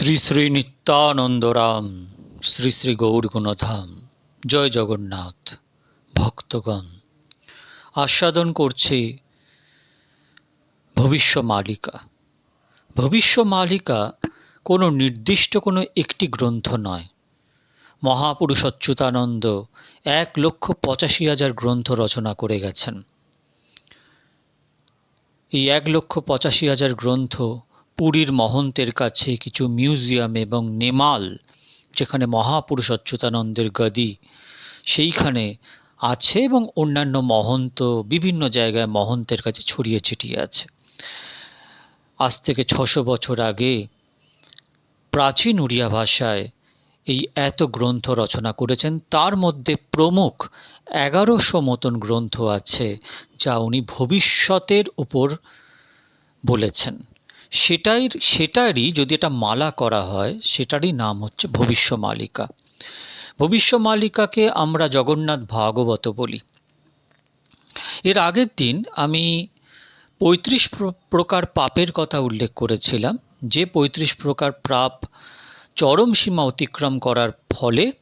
শ্রী শ্রী নিত্যানন্দরাম, শ্রী শ্রী গৌরগুণধাম, জয় জগন্নাথ, ভক্তগণ। আস্বাদন করছি ভবিষ্য মালিকা। ভবিষ্য মালিকা কোনো নির্দিষ্ট কোনো একটি গ্রন্থ নয়। মহাপুরুষ অচ্যুতানন্দ এক লক্ষ পঁচাশি হাজার গ্রন্থ রচনা করে গেছেন। এই এক লক্ষ পঁচাশি হাজার গ্রন্থ পুরীর মহন্তের কাছে কিছু মিউজিয়াম এবং নেমাল, যেখানে মহাপুরুষ অচ্যুতানন্দের গদি, সেইখানে আছে এবং অন্যান্য মহন্ত বিভিন্ন জায়গায় মহন্তের কাছে ছড়িয়ে ছিটিয়ে আছে। আজ থেকে ছশো বছর আগে প্রাচীন উড়িয়া ভাষায় এই এত গ্রন্থ রচনা করেছেন, তার মধ্যে প্রমুখ এগারোশো মতন গ্রন্থ আছে যা উনি ভবিষ্যতের উপর বলেছেন। সেটাই, সেটারই যদি এটা মালা করা হয়, সেটারই নাম হচ্ছে ভবিষ্য মালিকা। ভবিষ্য মালিকাকে আমরা জগন্নাথ ভাগবত বলি। এর আগের দিন আমি পঁয়ত্রিশ প্রকার পাপের কথা উল্লেখ করেছিলাম। যে পঁয়ত্রিশ প্রকার পাপ চরম সীমা অতিক্রম করার ফলে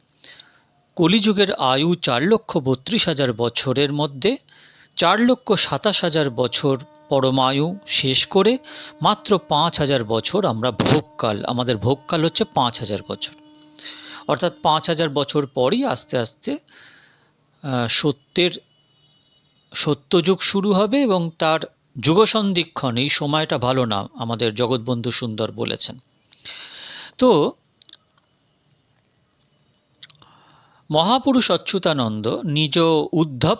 কলিযুগের আয়ু চার লক্ষ বত্রিশ হাজার বছরের মধ্যে চার লক্ষ সাতাশ হাজার বছর পরমায়ু শেষ করে মাত্র পাঁচ হাজার বছর আমরা ভোগকাল, আমাদের ভোগকাল হচ্ছে পাঁচ হাজার বছর। অর্থাৎ পাঁচ হাজার বছর পরই আস্তে আস্তে সত্যের সত্যযুগ শুরু হবে এবং তার যুগসন্ধিক্ষণ, এই সময়টা ভালো না, আমাদের জগৎবন্ধু সুন্দর বলেছেন। তো মহাপুরুষ অচ্যুতানন্দ নিজ উদ্ধব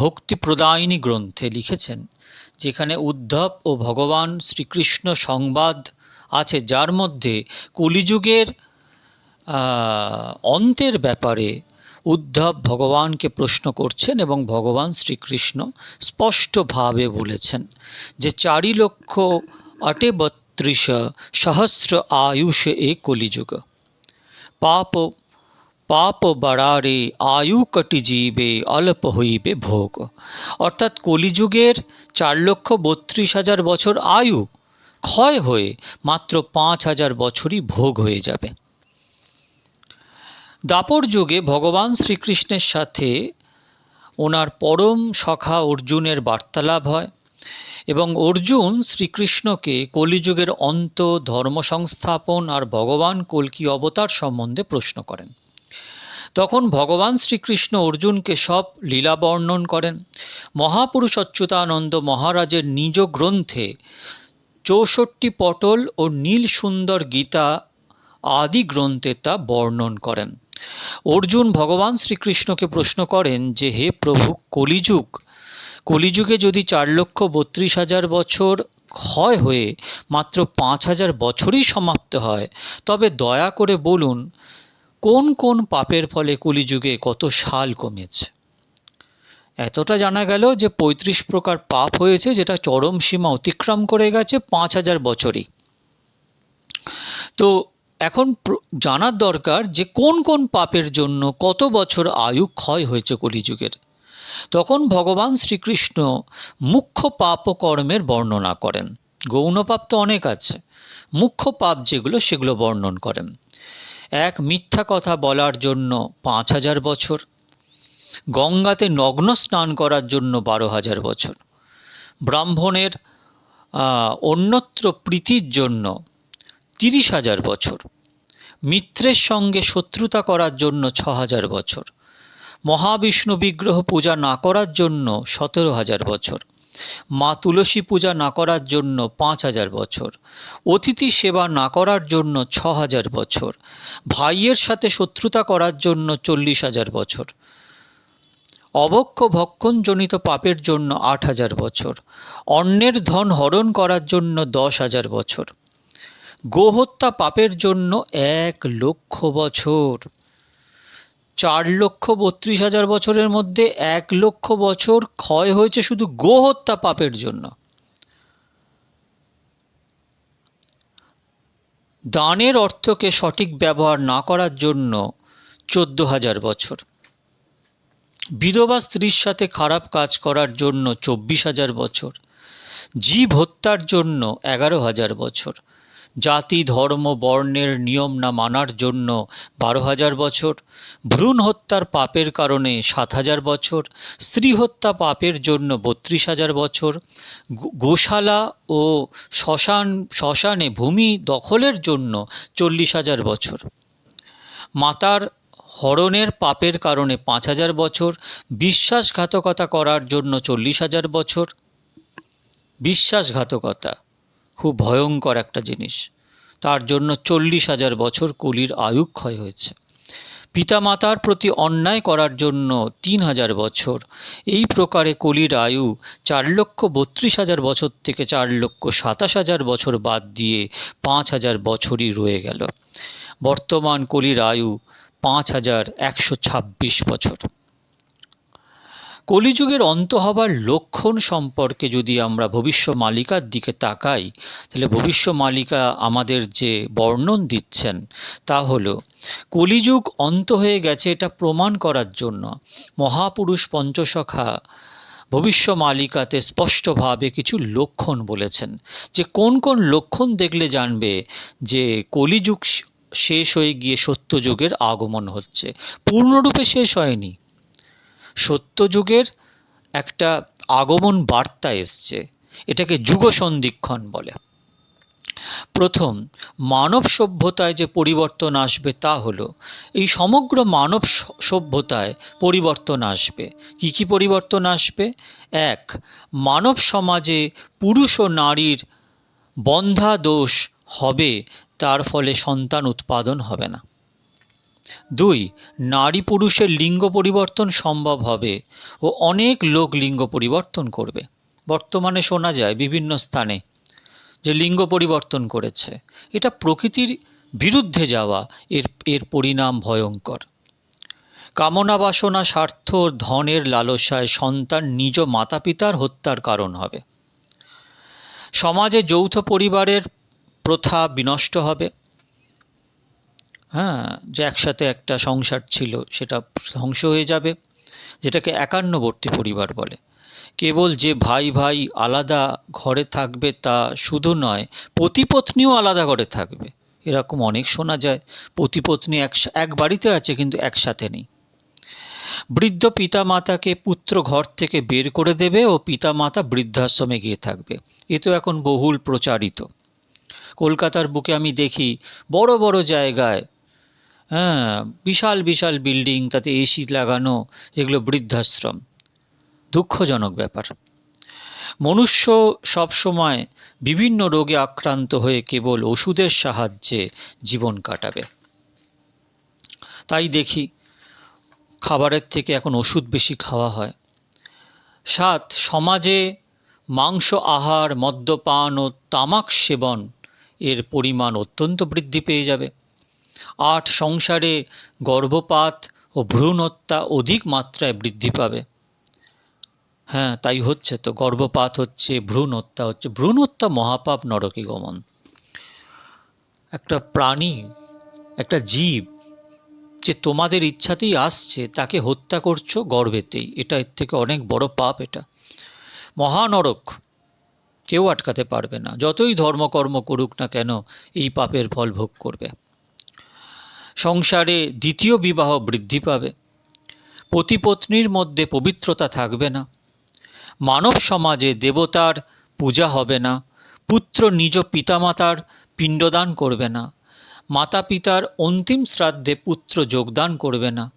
ভক্তি প্রদায়িনী গ্রন্থে লিখেছেন, যেখানে উদ্ধব ও ভগবান শ্রীকৃষ্ণ সংবাদ আছে, যার মধ্যে কলিযুগের অন্তের ব্যাপারে উদ্ধব ভগবানকে প্রশ্ন করছেন এবং ভগবান শ্রীকৃষ্ণ স্পষ্টভাবে বলেছেন যে চারি লক্ষ আটে বত্রিশ সহস্র আয়ুষ এ কলিযুগ। পাপ পাপ বাড়ারে আয়ু কটি জীবে, অল্প হইবে ভোগ। অর্থাৎ কলিযুগের চার লক্ষ বত্রিশ হাজার বছর আয়ু ক্ষয় হয়ে মাত্র পাঁচ হাজার বছরই ভোগ হয়ে যাবে। দাপর যুগে ভগবান শ্রীকৃষ্ণের সাথে ওনার পরম সখা অর্জুনের বার্তালাপ হয় এবং অর্জুন শ্রীকৃষ্ণকে কলিযুগের অন্ত ধর্ম সংস্থাপন আর ভগবান কলকি অবতার সম্বন্ধে প্রশ্ন করেন। তখন ভগবান শ্রীকৃষ্ণ অর্জুনকে সব লীলা বর্ণন করেন। মহাপুরুষ অচ্যুতানন্দ মহারাজের নিজ গ্রন্থে চৌষট্টি পটল ও নীল সুন্দর গীতা আদি গ্রন্থে তা বর্ণন করেন। অর্জুন ভগবান শ্রীকৃষ্ণকে প্রশ্ন করেন যে, হে প্রভু, কলিযুগ? কলিযুগে যদি চার লক্ষ বত্রিশ হাজার বছর ক্ষয় হয়ে মাত্র পাঁচ হাজার বছরই সমাপ্ত হয়, তবে দয়া করে বলুন কোন কোন পাপের ফলে কলিযুগে কত সাল কমেছে এতটা জানা গেল যে পঁয়ত্রিশ প্রকার পাপ হয়েছে যেটা চরম সীমা অতিক্রম করে গেছে পাঁচ হাজার বছরই। তো এখন জানার দরকার যে কোন কোন পাপের জন্য কত বছর আয়ু ক্ষয় হয়েছে কলিযুগের। তখন ভগবান শ্রীকৃষ্ণ মুখ্য পাপ কর্মের বর্ণনা করেন। গৌণ পাপ তো অনেক আছে। মুখ্য পাপ যেগুলো, সেগুলো বর্ণন করেন। এক মিথ্যা কথা বলার জন্য পাঁচ হাজার বছর, গঙ্গাতে নগ্ন স্নান করার জন্য বারো হাজার বছর, ব্রাহ্মণের অন্যত্র প্রীতির জন্য তিরিশ হাজার বছর, মিত্রের সঙ্গে শত্রুতা করার জন্য ছ হাজার বছর, মহাবিষ্ণু বিগ্রহ পূজা না করার জন্য সতেরো হাজার বছর। মা তুলসী পূজা না করার জন্য পাঁচ হাজার বছর। অতিথি সেবা না করার জন্য ছ হাজার বছর। ভাইয়ের সাথে শত্রুতা করার জন্য চল্লিশ হাজার বছর। অবক্ষ ভক্ষণজনিত পাপের জন্য আট হাজার বছর। অন্যের ধন হরণ করার জন্য দশ হাজার বছর। গোহত্যা পাপের জন্য এক লক্ষ বছর। চার লক্ষ বত্রিশ হাজার বছরের মধ্যে এক লক্ষ বছর ক্ষয় হয়েছে শুধু গোহত্যা পাপের জন্য। দানের অর্থকে সঠিক ব্যবহার না করার জন্য চোদ্দ হাজার বছর। বিধবা স্ত্রীর সাথে খারাপ কাজ করার জন্য চব্বিশ হাজার বছর। জীব হত্যার জন্য এগারো হাজার বছর। জাতি, ধর্ম, বর্ণের নিয়ম না মানার জন্য বারো হাজার বছর, ভ্রূণ হত্যার পাপের কারণে সাত হাজার বছর, স্ত্রী হত্যা পাপের জন্য বত্রিশ হাজার বছর গোশালা ও শ্মশান, শ্মশানে ভূমি দখলের জন্য চল্লিশ হাজার বছর। মাতার হরণের পাপের কারণে পাঁচ হাজার বছর, বিশ্বাসঘাতকতা করার জন্য চল্লিশ হাজার বছর। বিশ্বাসঘাতকতা খুব ভয়ঙ্কর একটা জিনিস। তার জন্য চল্লিশ হাজার বছর কলির আয়ু ক্ষয় হয়েছে। পিতামাতার প্রতি অন্যায় করার জন্য তিন হাজার বছর। এই প্রকারে কলির আয়ু চার লক্ষ বত্রিশ হাজার বছর থেকে চার লক্ষ সাতাশ হাজার বছর বাদ দিয়ে পাঁচ হাজার বছরই রয়ে গেল। বর্তমান কলির আয়ু পাঁচ হাজার একশো ছাব্বিশ বছর। কলিযুগের অন্ত হবার লক্ষণ সম্পর্কে যদি আমরা ভবিষ্য মালিকার দিকে তাকাই, তাহলে ভবিষ্য মালিকা আমাদের যে বর্ণন দিচ্ছেন তা হলো, কলিযুগ অন্ত হয়ে গেছে এটা প্রমাণ করার জন্য। মহাপুরুষ পঞ্চসখা ভবিষ্য মালিকাতে স্পষ্টভাবে কিছু লক্ষণ বলেছেন। যে কোন কোন লক্ষণ দেখলে জানবে যে কলিযুগ শেষ হয়ে গিয়ে সত্যযুগের আগমন হচ্ছে। পূর্ণরূপে শেষ হয়নি। সত্যযুগের একটা আগমন বার্তা এসছে, এটাকে যুগ সন্ধিক্ষণ বলে। প্রথম, মানব সভ্যতায় যে পরিবর্তন আসবে তা হলো, এই সমগ্র মানব সভ্যতায় পরিবর্তন আসবে। কি কি পরিবর্তন আসবে? এক, মানব সমাজে পুরুষ ও নারীর বন্ধা দোষ হবে, তার ফলে সন্তান উৎপাদন হবে না। দুই, নারী পুরুষের লিঙ্গ পরিবর্তন সম্ভব হবে ও অনেক লোক লিঙ্গ পরিবর্তন করবে। বর্তমানে শোনা যায় বিভিন্ন স্থানে যে লিঙ্গ পরিবর্তন করেছে। এটা প্রকৃতির বিরুদ্ধে যাওয়া, এর এর পরিণাম ভয়ঙ্কর। কামনা বাসনা, স্বার্থ, ধনের লালসায় সন্তান নিজ মাতা পিতার হত্যার কারণ হবে। সমাজে যৌথ পরিবারের প্রথা বিনষ্ট হবে। হ্যাঁ যে একসাথে একটা সংসার ছিল, সেটা ধ্বংস হয়ে যাবে, যেটাকে একান্নবর্তী পরিবার বলে। কেবল যে ভাই ভাই আলাদা ঘরে থাকবে তা শুধু নয় পতিপত্নীও আলাদা ঘরে থাকবে। এরকম অনেক শোনা যায় পতিপত্নী এক এক বাড়িতে আছে কিন্তু একসাথে নেই। বৃদ্ধ পিতামাতাকে পুত্র ঘর থেকে বের করে দেবে ও পিতামাতা বৃদ্ধাশ্রমে গিয়ে থাকবে। এ তো এখন বহুল প্রচারিত। কলকাতার বুকে আমি দেখি, বড় বড় জায়গায় হ্যাঁ বিশাল বিশাল বিল্ডিং, তাতে এসি লাগানো, এগুলো বৃদ্ধাশ্রম। দুঃখজনক ব্যাপার। মনুষ্য সবসময় বিভিন্ন রোগে আক্রান্ত হয়ে কেবল ওষুধের সাহায্যে জীবন কাটাবে। তাই দেখি, খাবারের থেকে এখন ওষুধ বেশি খাওয়া হয়। সাত, সমাজে মাংস আহার, মদ্যপান ও তামাক সেবন এর পরিমাণ অত্যন্ত বৃদ্ধি পেয়ে যাবে। আট সংসারে গর্ভপাত ও ভ্রূণ হত্যা অধিক মাত্রায় বৃদ্ধি পাবে। হ্যাঁ তাই হচ্ছে তো, গর্ভপাত হচ্ছে ভ্রূণ হত্যা হচ্ছে। ভ্রূণ হত্যা মহাপাপ নরকে গমন। একটা প্রাণী, একটা জীব যে তোমাদের ইচ্ছাতেই আসছে, তাকে হত্যা করছ গর্ভেতেই। এটা এর থেকে অনেক বড় পাপ এটা। মহানরক কেউ আটকাতে পারবে না। যতই ধর্মকর্ম করুক না কেন, এই পাপের ফল ভোগ করবে। সংসারে দ্বিতীয় বিবাহ বৃদ্ধি পাবে। পতিপত্নীর মধ্যে পবিত্রতা থাকবে না। মানব সমাজে দেবতার পূজা হবে না। পুত্র নিজ পিতামাতার পিণ্ডদান করবে না। মাতা পিতার অন্তিম শ্রাদ্ধে পুত্র যোগদান করবে না।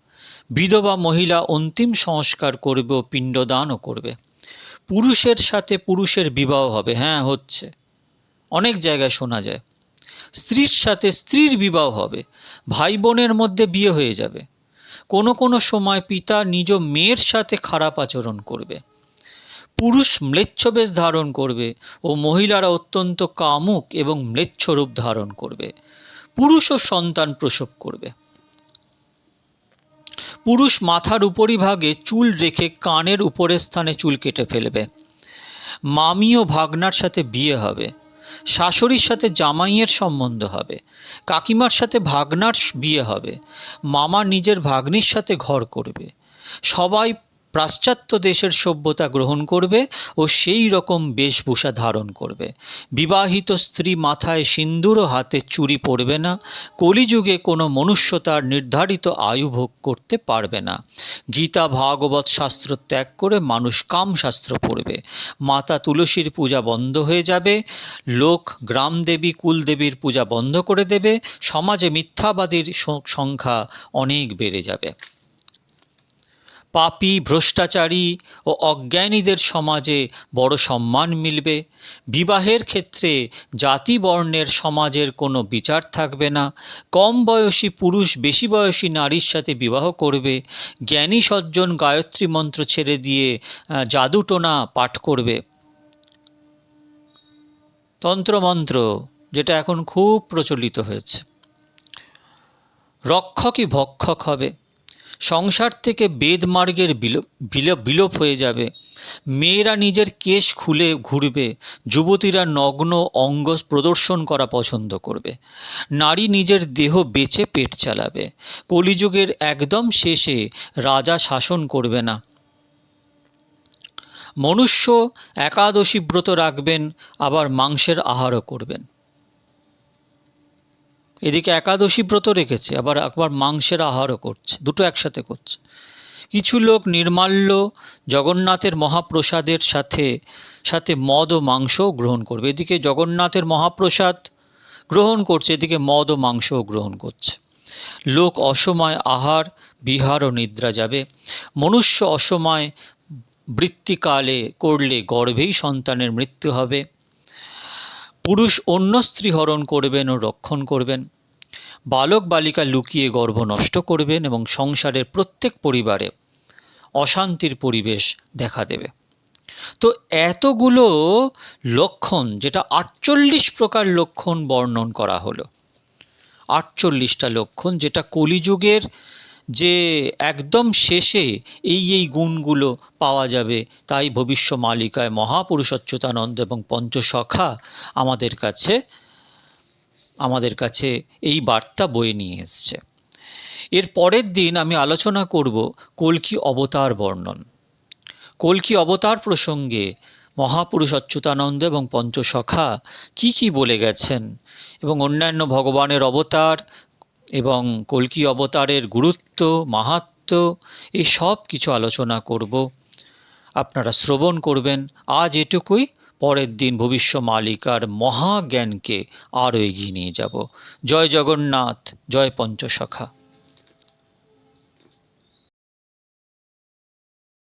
বিধবা মহিলা অন্তিম সংস্কার করবে ও পিণ্ডদানও করবে। পুরুষের সাথে পুরুষের বিবাহ হবে। হ্যাঁ হচ্ছে। অনেক জায়গায় শোনা যায়। স্ত্রীর সাথে স্ত্রীর বিবাহ হবে ভাই বোনের মধ্যে বিয়ে হয়ে যাবে। কোনো কোনো সময় পিতা নিজ মেয়ের সাথে খারাপ আচরণ করবে, পুরুষ ম্লেচ্ছবেশ ধারণ করবে ও মহিলারা অত্যন্ত কামুক এবং ম্লেচ্ছ রূপ ধারণ করবে। পুরুষ ও সন্তান প্রসব করবে। পুরুষ মাথার উপরিভাগে চুল রেখে কানের উপরের স্থানে চুল কেটে ফেলবে। মামি ও ভাগনার সাথে বিয়ে হবে। শাশুড়ির সাথে জামাইয়ের সম্বন্ধ হবে, কাকিমার সাথে ভাগনার বিয়ে হবে, মামা নিজের ভাগ্নির সাথে ঘর করবে, সবাই পাশ্চাত্য দেশের সভ্যতা গ্রহণ করবে ও সেই রকম বেশভূষা ধারণ করবে। বিবাহিত স্ত্রী মাথায় সিন্দুর ও হাতে চুরি পরবে না। কলিযুগে কোনো মনুষ্য তার নির্ধারিত আয়ু ভোগ করতে পারবে না। গীতা, ভাগবত শাস্ত্র ত্যাগ করে মানুষ কাম শাস্ত্র পড়বে। মাতা তুলসীর পূজা বন্ধ হয়ে যাবে। লোক গ্রামদেবী, কুলদেবীর পূজা বন্ধ করে দেবে। সমাজে মিথ্যাবাদীর সংখ্যা অনেক বেড়ে যাবে। পাপী, ভ্রষ্টাচারী ও অজ্ঞানীদের সমাজে বড় সম্মান মিলবে। বিবাহের ক্ষেত্রে জাতি বর্ণের সমাজের কোনো বিচার থাকবে না। কম বয়সী পুরুষ, বেশি বয়সী নারীর সাথে বিবাহ করবে। জ্ঞানী সজ্জন গায়ত্রী মন্ত্র ছেড়ে দিয়ে জাদুটোনা পাঠ করবে। তন্ত্রমন্ত্র, যেটা এখন খুব প্রচলিত হয়েছে। রক্ষকই ভক্ষক হবে। সংসার থেকে বেদমার্গের বিলোপ হয়ে যাবে। মেয়েরা নিজের কেশ খুলে ঘুরবে। যুবতীরা নগ্ন অঙ্গ প্রদর্শন করা পছন্দ করবে। নারী নিজের দেহ বেচে পেট চালাবে। কলিযুগের একদম শেষে রাজা শাসন করবে না। মনুষ্য একাদশী ব্রত রাখবেন, আবার মাংসের আহারও করবেন। এদিকে একাদশী ব্রত রেখেছে, আবার একবার মাংসের আহারও করছে, দুটো একসাথে করছে। কিছু লোক নির্মাল্য জগন্নাথের মহাপ্রসাদের সাথে সাথে মদ ও মাংসও গ্রহণ করবে। এদিকে জগন্নাথের মহাপ্রসাদ গ্রহণ করছে, এদিকে মদ ও মাংসও গ্রহণ করছে। লোক অসময় আহার, বিহার ও নিদ্রা যাবে। মনুষ্য অসময় বৃত্তিকালে করলে গর্ভেই সন্তানের মৃত্যু হবে। পুরুষ অন্য স্ত্রী হরণ করবেন ও রক্ষণ করবেন। বালক বালিকা লুকিয়ে গর্ভ নষ্ট করবেন এবং সংসারের প্রত্যেক পরিবারে অশান্তির পরিবেশ দেখা দেবে। তো এতগুলো লক্ষণ, যেটা আটচল্লিশ প্রকার লক্ষণ বর্ণন করা হলো। আটচল্লিশটা লক্ষণ, যেটা কলিযুগের যে একদম শেষে এই এই গুণগুলো পাওয়া যাবে, তাই ভবিষ্য মালিকায় মহাপুরুষ অচ্যুতানন্দ এবং পঞ্চসখা আমাদের কাছে আমাদের কাছে এই বার্তা বয়ে নিয়ে এসছে। এর পরের দিন আমি আলোচনা করব কল্কি অবতার বর্ণন। কল্কি অবতার প্রসঙ্গে মহাপুরুষ অচ্যুতানন্দ এবং পঞ্চসখা কি কি বলে গেছেন এবং অন্যান্য ভগবানের অবতার এবং কলকি অবতারের গুরুত্ব, মাহাত্ম, এই সব কিছু আলোচনা করব। আপনারা শ্রবণ করবেন। আজ এটুকুই। পরের দিন ভবিষ্য মালিকার মহাজ্ঞানকে আরও এগিয়ে নিয়ে যাব। জয় জগন্নাথ, জয় পঞ্চসখা